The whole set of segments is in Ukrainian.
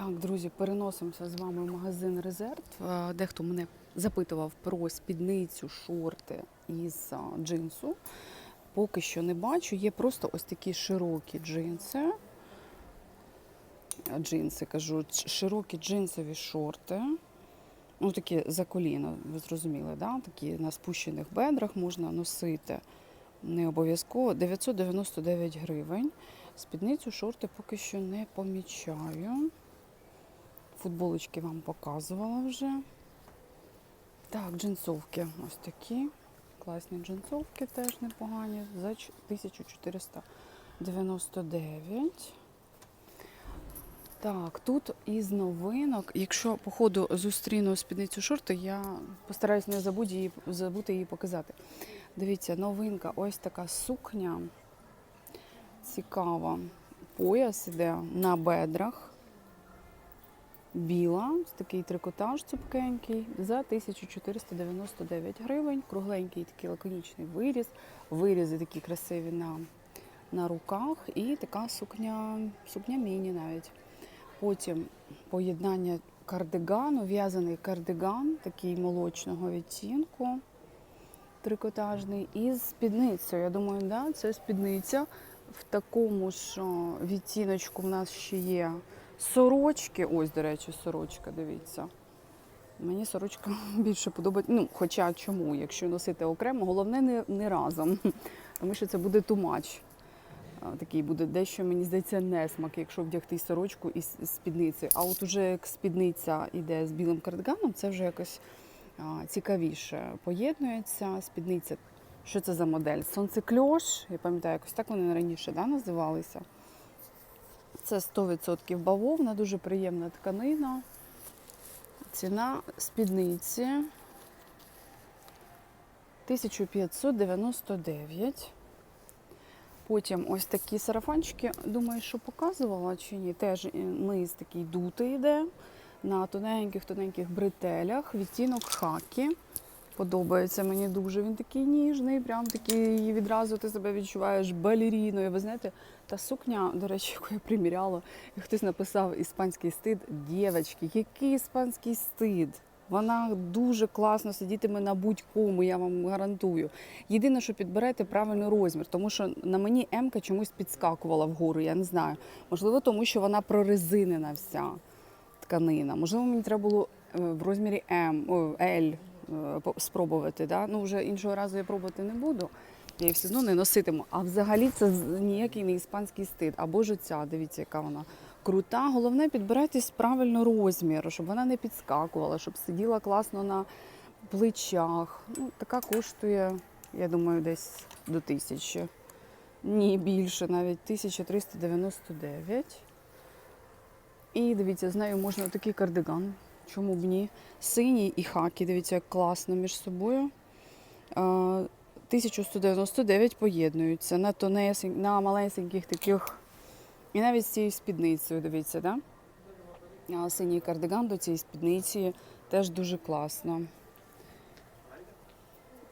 Так, друзі, переносимося з вами в магазин Резерв. Е, Дехто мене запитував про спідницю, шорти із джинсу. Поки що не бачу. Є просто ось такі широкі джинси. Е, Джинси кажу, широкі джинсові шорти. Ну, такі за коліно, ви зрозуміли, да? такі на спущених бедрах можна носити. Не обов'язково 999 гривень. Спідницю шорти поки що не помічаю. Футболочки вам показувала вже. Так, джинсовки ось такі. Класні джинсовки теж непогані. За 1499. Так, тут із новинок. Якщо по ходу зустріну спідницю шорти, я постараюсь не забути її, забути її показати. Дивіться, новинка, ось така сукня. Цікава. Пояс іде на бедрах. Біла, такий трикотаж цупкенький за 1499 гривень. Кругленький такий лаконічний виріз. Вирізи такі красиві на, на руках. І така сукня, сукня міні навіть. Потім поєднання кардигану, в'язаний кардиган, такий молочного відтінку, трикотажний, із спідницею. Я думаю, да, це спідниця. В такому ж відтіночку в нас ще є сорочки. Ось, до речі, сорочка, дивіться. Мені сорочка більше подобається. Ну, хоча чому, якщо носити окремо, головне не, не разом, тому що це буде тумач. Такий буде дещо, мені здається, несмак, якщо вдягти сорочку із спідницею. А от уже як спідниця йде з білим кардиганом, це вже якось а, цікавіше поєднується. Спідниця, що це за модель? Сонцекльош, я пам'ятаю, якось так вони раніше да, називалися. Це 100% бавовна, дуже приємна тканина. Ціна спідниці 1599. Потім ось такі сарафанчики, думаю, що показувала чи ні. Теж е, низ такий дутий йде на тоненьких-тоненьких бретелях. Відтінок хакі. Подобається мені дуже. Він такий ніжний, прям такий відразу ти себе відчуваєш балеріною. Ви знаєте, та сукня, до речі, яку я приміряла, і хтось написав іспанський стид. Дівчатки, який іспанський стид? Вона дуже класно сидітиме на будь-кому, я вам гарантую. Єдине, що підберете правильний розмір, тому що на мені М-ка чомусь підскакувала вгору, я не знаю. Можливо, тому що вона прорезинена вся тканина. Можливо, мені треба було е, в розмірі М, по- спробувати. Да? Ну, вже іншого разу я пробувати не буду. Я її все одно не носитиму. А взагалі це ніякий не іспанський стид. Або ж ця, дивіться, яка вона крута. Головне підбирайтесь правильно розмір, щоб вона не підскакувала, щоб сиділа класно на плечах. Ну, така коштує, я думаю, десь до тисячі. Ні, більше, навіть 1399. І дивіться, з нею можна такий кардиган. Чому б ні? Синій і хакі, дивіться, як класно між собою. Е, 1199 поєднуються на тонесень, на малесеньких таких. І навіть з цією спідницею, дивіться, да? Синій кардиган до цієї спідниці теж дуже класно.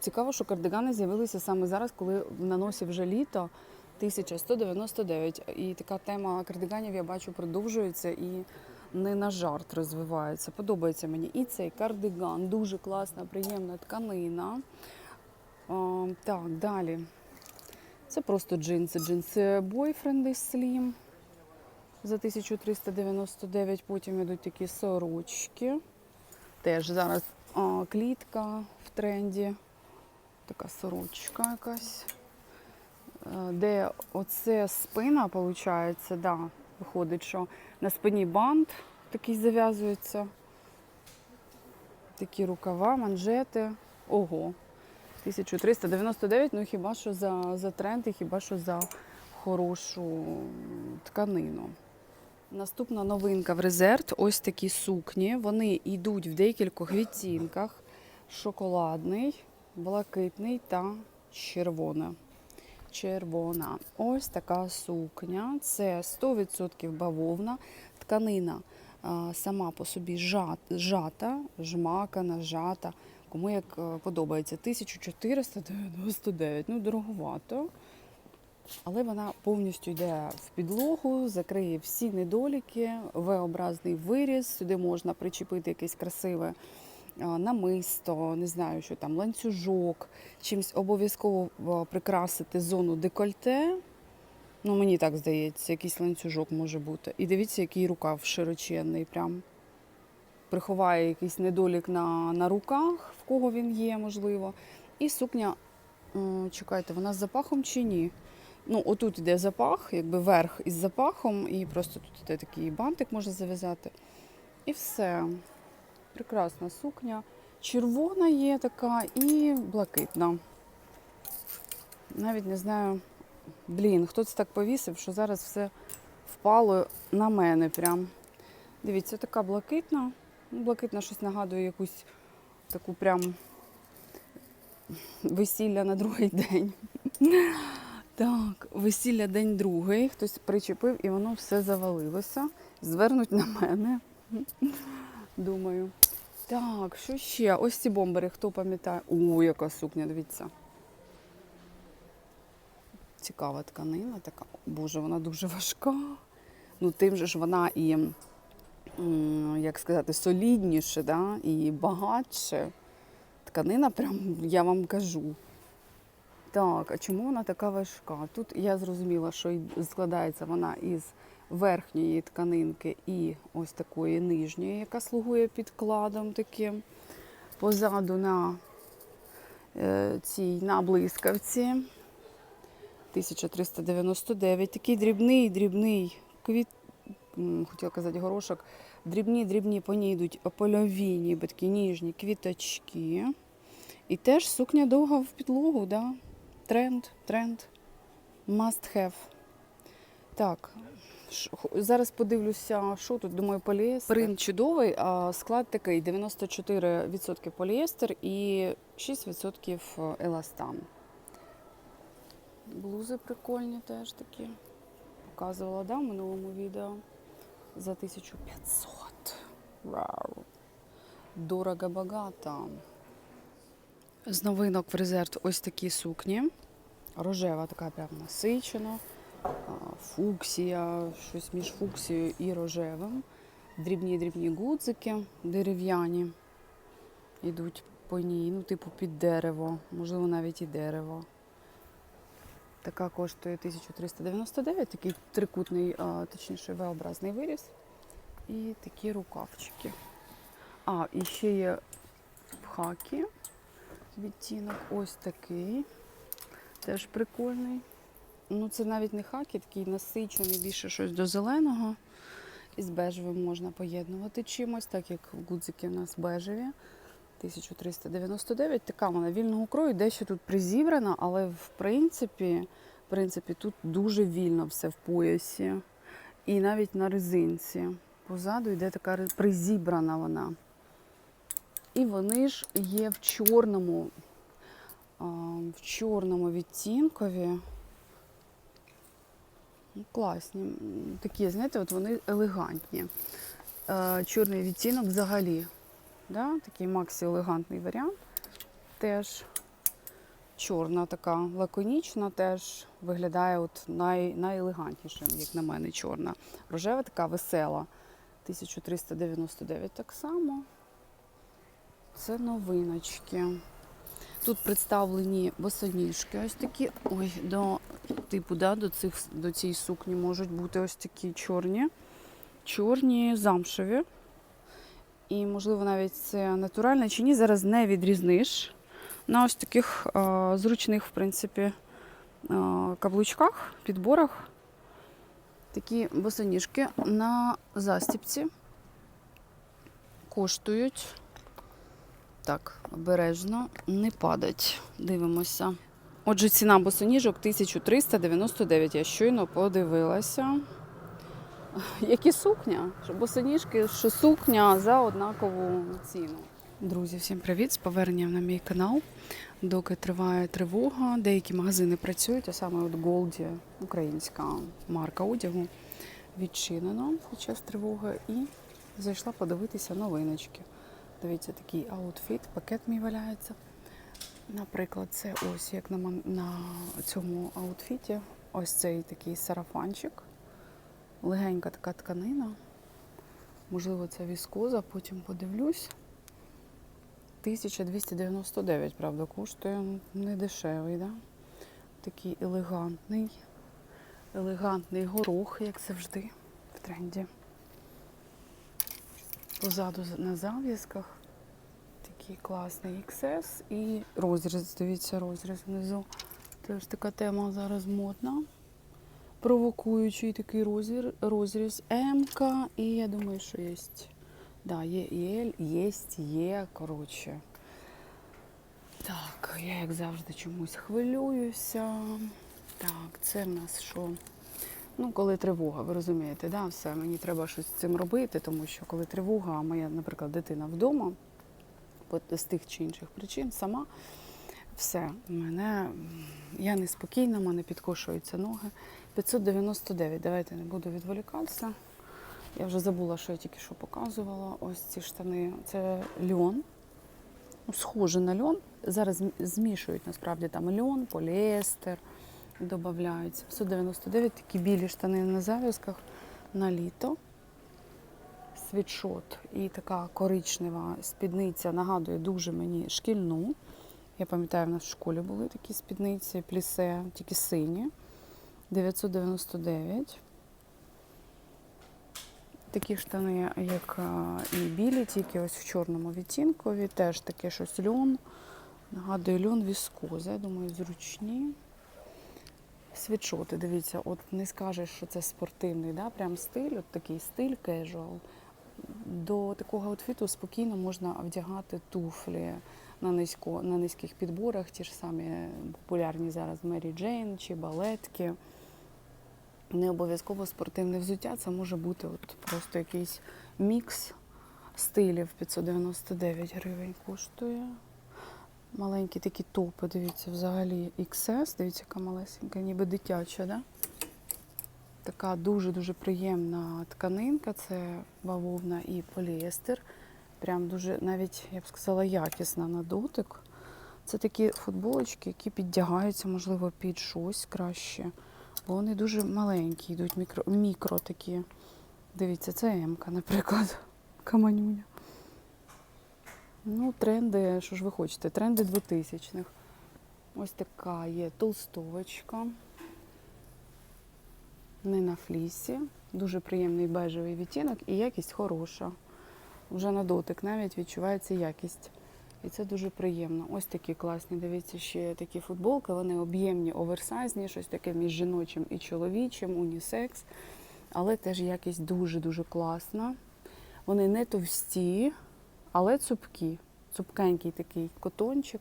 Цікаво, що кардигани з'явилися саме зараз, коли на носі вже літо 1199. І така тема кардиганів, я бачу, продовжується і не на жарт розвивається. Подобається мені і цей кардиган, дуже класна, приємна тканина. А, так, далі. Це просто джинси. Джинси бойфренди Slim за 1399. Потім йдуть такі сорочки. Теж зараз а, клітка в тренді. Така сорочка якась. Е, Де оце спина, виходить, да, виходить, що на спині бант такий зав'язується. Такі рукава, манжети. Ого. 1399, ну хіба що за, за тренд і хіба що за хорошу тканину. Наступна новинка в резерв. Ось такі сукні. Вони йдуть в декількох відтінках: шоколадний, блакитний та червона. Червона. Ось така сукня. Це 100% бавовна. Тканина сама по собі жата, жмакана, жата. Кому як е, подобається. 1499. Ну, дороговато. але вона повністю йде в підлогу, закриє всі недоліки, V-образний виріз. Сюди можна причепити якесь красиве намисто, не знаю, що там, ланцюжок, чимось обов'язково прикрасити зону декольте. Ну, мені так здається, якийсь ланцюжок може бути. І дивіться, який рукав широченний. Прям приховає якийсь недолік на, на руках, в кого він є, можливо. І сукня, чекайте, вона з запахом чи ні? Ну, отут іде запах, якби верх із запахом, і просто тут іде такий бантик можна зав'язати. І все. Прекрасна сукня. Червона є така і блакитна. Навіть не знаю. Блін, хто це так повісив, що зараз все впало на мене прям. Дивіться, така блакитна. Ну, Блакитна щось нагадує якусь таку прям весілля на другий день. Так, весілля день другий. Хтось причепив і воно все завалилося. Звернуть на мене. Думаю. Так, що ще? Ось ці бомбери, хто пам'ятає? О, яка сукня, дивіться. Цікава тканина така. Боже, вона дуже важка. Ну, тим же ж вона і, як сказати, солідніше, да? і багатше. Тканина, прям, я вам кажу. Так, а чому вона така важка? Тут я зрозуміла, що складається вона із верхньої тканинки і ось такої нижньої, яка слугує підкладом таким. Позаду на е, цій на блискавці. 1399. Такий дрібний, дрібний квіт, хотіла казати горошок. Дрібні, дрібні по ній йдуть польові, ніби ніжні квіточки. І теж сукня довга в підлогу, да? Тренд, тренд. Must have. Так. Зараз подивлюся, що тут, думаю, поліестер. Принт чудовий, а склад такий: 94% поліестер і 6% еластан. Блузи прикольні теж такі. Показувала, да, в минулому відео. За 1500. Вау. Дорого багато. З новинок в резерв ось такі сукні. Рожева така прям насичена. Фуксія, щось між фуксією і рожевим. Дрібні-дрібні гудзики дерев'яні. Йдуть по ній, ну, типу під дерево, можливо, навіть і дерево. Така коштує 1399, такий трикутний, а, точніше, V-образний виріз. І такі рукавчики. А, і ще є в хакі відтінок ось такий. Теж прикольний. Ну, це навіть не хакі, такий насичений, більше щось до зеленого. І з бежевим можна поєднувати чимось, так як гудзики у нас бежеві. 1399. Така вона вільного крою, дещо тут призібрана, але в принципі, в принципі тут дуже вільно все в поясі. І навіть на резинці. Позаду йде така призібрана вона. І вони ж є в чорному, в чорному відтінкові. Класні. Такі, знаєте, от вони елегантні. Е, Чорний відтінок взагалі. Да? Такий максі елегантний варіант. Теж чорна така лаконічна, теж виглядає от най, найелегантнішим, як на мене, чорна. Рожева така весела. 1399 так само. Це новиночки. Тут представлені босоніжки ось такі. Ой, до типу, да, до, цих, до цієї сукні можуть бути ось такі чорні. Чорні замшеві. І, можливо, навіть це натуральне чи ні, зараз не відрізниш. На ось таких а, зручних, в принципі, а, каблучках, підборах. Такі босоніжки на застіпці коштують. Так, обережно, не падать. Дивимося. Отже, ціна босоніжок 1399. Я щойно подивилася. Які сукня? Що босоніжки, що сукня за однакову ціну. Друзі, всім привіт! З поверненням на мій канал. Доки триває тривога, деякі магазини працюють, а саме от Голді, українська марка одягу, відчинено під час тривоги і зайшла подивитися новиночки. Дивіться, такий аутфіт, пакет мій валяється. Наприклад, це ось як на, на цьому аутфіті ось цей такий сарафанчик. Легенька така тканина. Можливо, це віскоза, потім подивлюсь. 1299, правда, коштує не дешевий, да? Такий елегантний, елегантний горох, як завжди, в тренді. Позаду на зав'язках такий класний XS і розріз. Дивіться, розріз внизу. Теж така тема зараз модна. Провокуючий такий розріз, розріз МК. І я думаю, що є. Да, є L, є, є, коротше. Так, я як завжди чомусь хвилююся. Так, це в нас що? Ну, коли тривога, ви розумієте, да, все, мені треба щось з цим робити, тому що коли тривога, а моя, наприклад, дитина вдома, з тих чи інших причин сама, все, мене, я неспокійна, мене підкошуються ноги. 599, давайте не буду відволікатися. Я вже забула, що я тільки що показувала. Ось ці штани. Це льон. Ну, Схоже на льон. Зараз змішують насправді там льон, поліестер додають. 799 такі білі штани на зав'язках на літо. Світшот і така коричнева спідниця нагадує дуже мені шкільну. Я пам'ятаю, в нас в школі були такі спідниці, плісе, тільки сині. 999. Такі штани, як і білі, тільки ось в чорному відтінкові, теж таке щось льон. Нагадує льон віскоза, я думаю, зручні. Світшоти, дивіться, от не скажеш, що це спортивний, да? прям стиль, от такий стиль casual. До такого аутфіту спокійно можна вдягати туфлі на, низько, на низьких підборах, ті ж самі популярні зараз Мері Джейн чи балетки. Не обов'язково спортивне взуття, це може бути от просто якийсь мікс стилів 599 гривень коштує. Маленькі такі топи, дивіться, взагалі XS, дивіться, яка малесенька, ніби дитяча, да? Така дуже-дуже приємна тканинка, це бавовна і поліестер. Прям дуже, навіть, я б сказала, якісна на дотик. Це такі футболочки, які піддягаються, можливо, під щось краще. Бо вони дуже маленькі, йдуть мікро, мікро такі. Дивіться, це М-ка, наприклад, каманюня. Ну, тренди, що ж ви хочете? Тренди 2000-х. Ось така є толстовочка. Не на флісі. Дуже приємний бежевий відтінок і якість хороша. Вже на дотик навіть відчувається якість. І це дуже приємно. Ось такі класні. Дивіться, ще такі футболки. Вони об'ємні, оверсайзні, щось таке між жіночим і чоловічим, унісекс. Але теж якість дуже-дуже класна. Вони не товсті, але цупкі. Цупкенький такий котончик.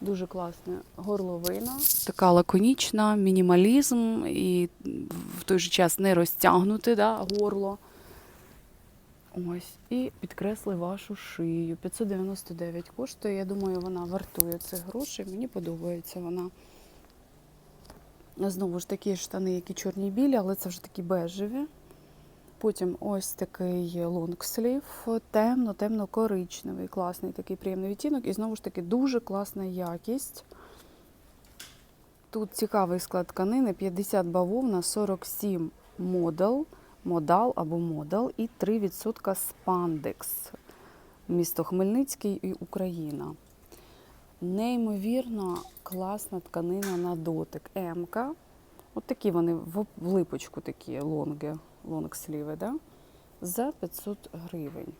Дуже класна горловина. Така лаконічна, мінімалізм і в той же час не розтягнути да, горло. Ось. І підкресли вашу шию. 599 коштує. Я думаю, вона вартує цих грошей. Мені подобається вона. Знову ж такі штани, які чорні білі, але це вже такі бежеві. Потім ось такий лонгслів, темно, темно-коричневий, класний такий приємний відтінок. І знову ж таки дуже класна якість. Тут цікавий склад тканини: 50 бавовна, 47 модел, модал або модал і 3% спандекс. Місто Хмельницький і Україна. Неймовірно класна тканина на дотик. М-ка. От такі вони в липочку такі лонги, лонгсліви, да? за 500 гривень.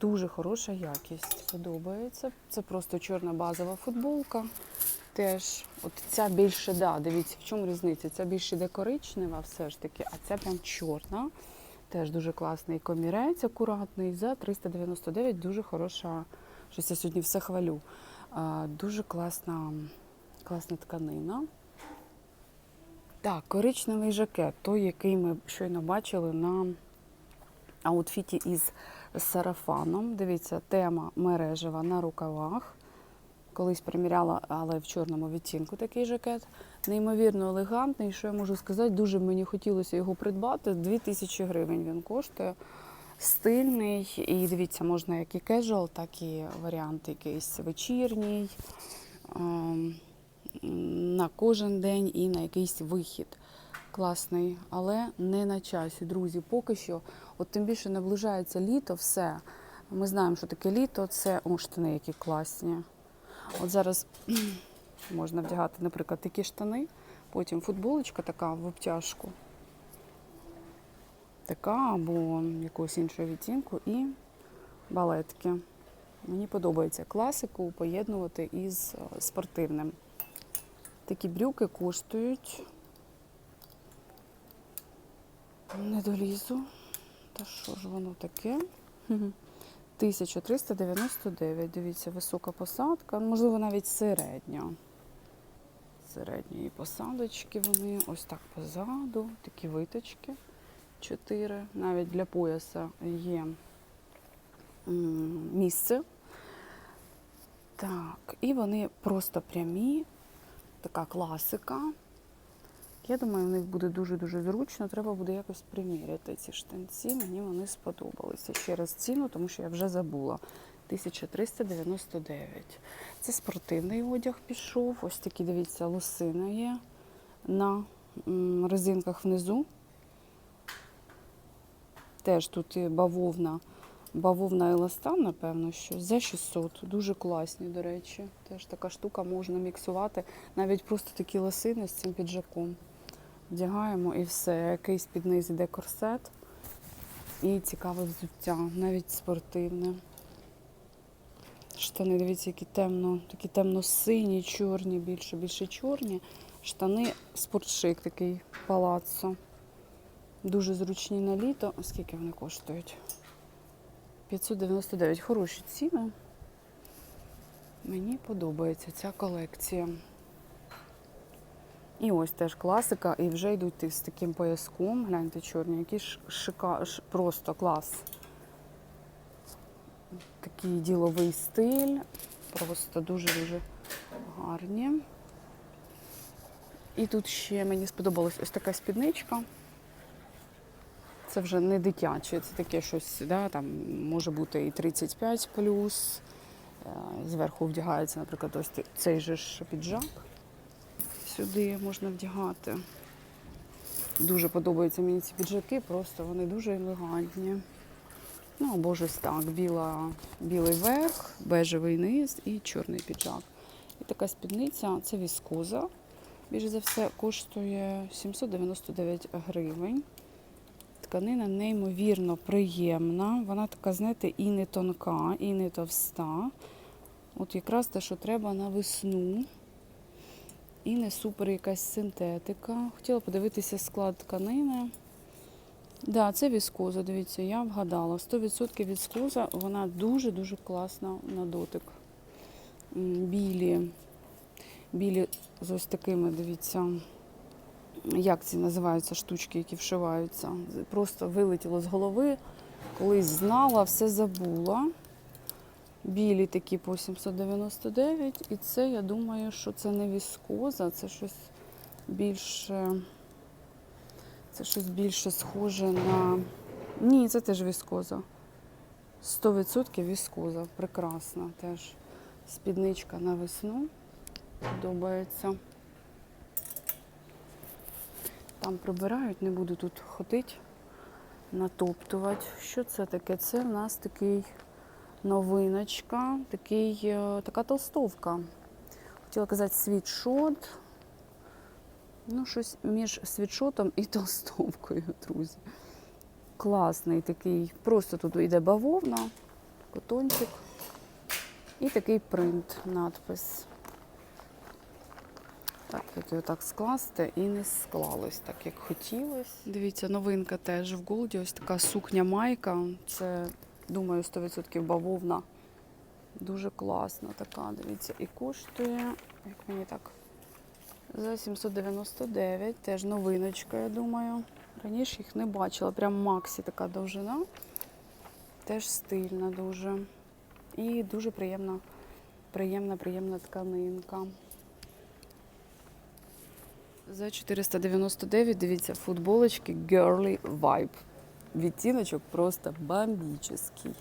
Дуже хороша якість. Подобається. Це просто чорна базова футболка. Теж, от ця більше, да, дивіться, в чому різниця? Ця більше йде коричнева все ж таки, а ця прям чорна. Теж дуже класний комірець, акуратний. За 399 дуже хороша. Щось я сьогодні все хвалю. Дуже класна, класна тканина. Так, коричневий жакет, той, який ми щойно бачили на аутфіті із сарафаном. Дивіться, тема мережева на рукавах. Колись приміряла, але в чорному відтінку такий жакет. Неймовірно елегантний. Що я можу сказати? Дуже мені хотілося його придбати. 2000 гривень він коштує. Стильний. І дивіться, можна як і кежуал, так і варіант якийсь вечірній. На кожен день і на якийсь вихід. Класний, але не на часі, друзі. Поки що, от тим більше наближається літо, все. Ми знаємо, що таке літо, це о, штани, які класні. От зараз можна вдягати, наприклад, такі штани, потім футболочка така в обтяжку, така або якогось іншого відтінку, і балетки. Мені подобається класику поєднувати із е, спортивним. Такі брюки коштують. Не долізу. Та що ж воно таке? 1399. Дивіться, висока посадка, можливо, навіть середня. Середньої посадочки вони ось так позаду, такі виточки. Чотири. Навіть для пояса є місце. Так, і вони просто прямі, така класика. Я думаю, в них буде дуже-дуже зручно. Треба буде якось приміряти ці штанці. Мені вони сподобалися. Ще раз ціну, тому що я вже забула. 1399. Це спортивний одяг пішов. Ось такі, дивіться, лосина є на резинках внизу. Теж тут бавовна, бавовна еластан, напевно, що за 600. Дуже класні, до речі. Теж така штука можна міксувати. Навіть просто такі лосини з цим піджаком. Вдягаємо і все. Якийсь під низ іде корсет. І цікаве взуття, навіть спортивне. Штани, дивіться, які темно, такі темно-сині, чорні, більше, більше чорні. Штани спортшик такий палаццо. Дуже зручні на літо. Скільки вони коштують? 599. Хороші ціни. Мені подобається ця колекція. І ось теж класика, і вже йдуть з таким пояском. Гляньте, чорні, які ж шика, просто клас. Такий діловий стиль. Просто дуже-дуже гарні. І тут ще мені сподобалась ось така спідничка. Це вже не дитяче, це таке щось, да, там може бути і 35 плюс. Е, Зверху вдягається, наприклад, ось цей же ж піджак. Сюди можна вдягати. Дуже подобаються мені ці піджаки, просто вони дуже елегантні. Ну, або ж ось так, біла, білий верх, бежевий низ і чорний піджак. І така спідниця це віскоза. Більш за все коштує 799 гривень. Тканина неймовірно приємна. Вона така, знаєте, і не тонка, і не товста. От якраз те, що треба на весну. І не супер якась синтетика. Хотіла подивитися склад тканини. Да, це віскоза, дивіться, я вгадала. 100% віскоза, вона дуже-дуже класна на дотик. Білі, білі з ось такими, дивіться, як ці називаються штучки, які вшиваються. Просто вилетіло з голови. Колись знала, все забула. Білі такі по 799. І це, я думаю, що це не віскоза, це щось більше. Це щось більше схоже на. Ні, це теж віскоза. 100% віскоза. Прекрасна теж. Спідничка на весну. Подобається. Там прибирають, не буду тут ходити, натоптувати. Що це таке? Це в нас такий новиночка, такий, е, така толстовка. Хотіла казати світшот. Ну, щось між світшотом і толстовкою, друзі. Класний такий. Просто тут йде бавовна, котончик і такий принт, надпис. Так, тут так скласти і не склалось так, як хотілося. Дивіться, новинка теж в Голді. Ось така сукня майка. Це, думаю, 100% бавовна. Дуже класна така, дивіться, і коштує, як мені так, за 799. Теж новиночка, я думаю. Раніше їх не бачила. Прям Максі така довжина. Теж стильна дуже. І дуже приємна, приємна, приємна тканинка. За 499, дивіться, футболочки Girly Vibe. Відтіночок просто бомбічний.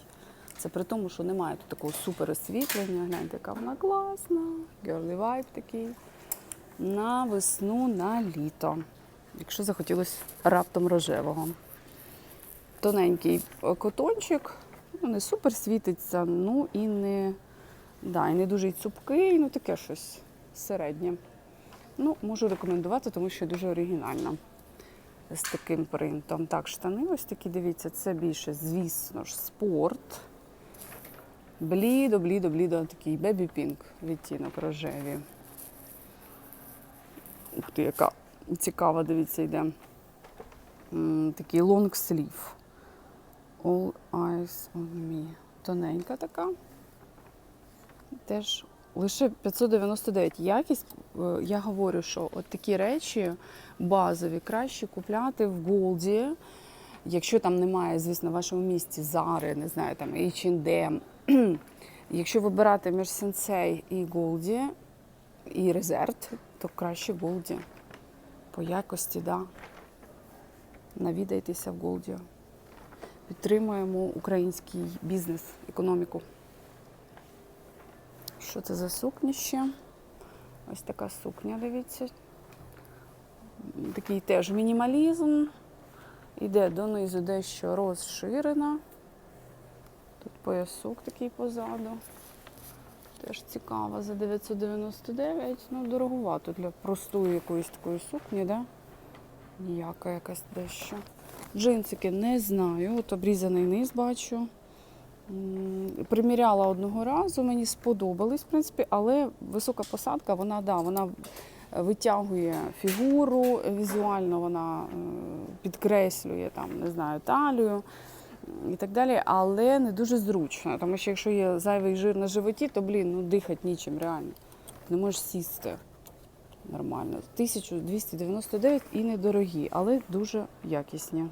Це при тому, що немає тут такого супер освітлення. Гляньте, яка вона класна. Girly Vibe такий. на весну, на літо. Якщо захотілося раптом рожевого. Тоненький е, котончик, ну, не супер світиться, ну і не, да, і не дуже цупкий, ну таке щось середнє. Ну, можу рекомендувати, тому що дуже оригінально з таким принтом. Так, штани ось такі, дивіться, це більше, звісно ж, спорт. Блідо, блідо, блідо, такий бебі пінк відтінок рожеві. Ух ти, яка цікава, дивіться, йде. Такий long sleeve. All eyes on me. Тоненька така. Теж лише 599. Якість, е, я говорю, що от такі речі базові краще купляти в Голді. Якщо там немає, звісно, в вашому місті Зари, не знаю, там H&M. Якщо вибирати між Сенсей і Голді, і Резерт, то краще Голді. По якості, да. Навідайтеся в Голді. Підтримуємо український бізнес, економіку. Що це за сукня ще? Ось така сукня, дивіться. Такий теж мінімалізм. Іде донизу дещо розширена. Тут поясок такий позаду. Теж цікаво за 999. Ну, дороговато для простої якоїсь такої сукні, да? Ніяка якась дещо. Джинсики не знаю. От обрізаний низ бачу. Приміряла одного разу, мені сподобались, в принципі, але висока посадка, вона, да, вона витягує фігуру, візуально вона е, підкреслює там, не знаю, талію і так далі, але не дуже зручно. Тому що якщо є зайвий жир на животі, то блін, ну дихати нічим реально. Не можеш сісти нормально. 1299 і недорогі, але дуже якісні.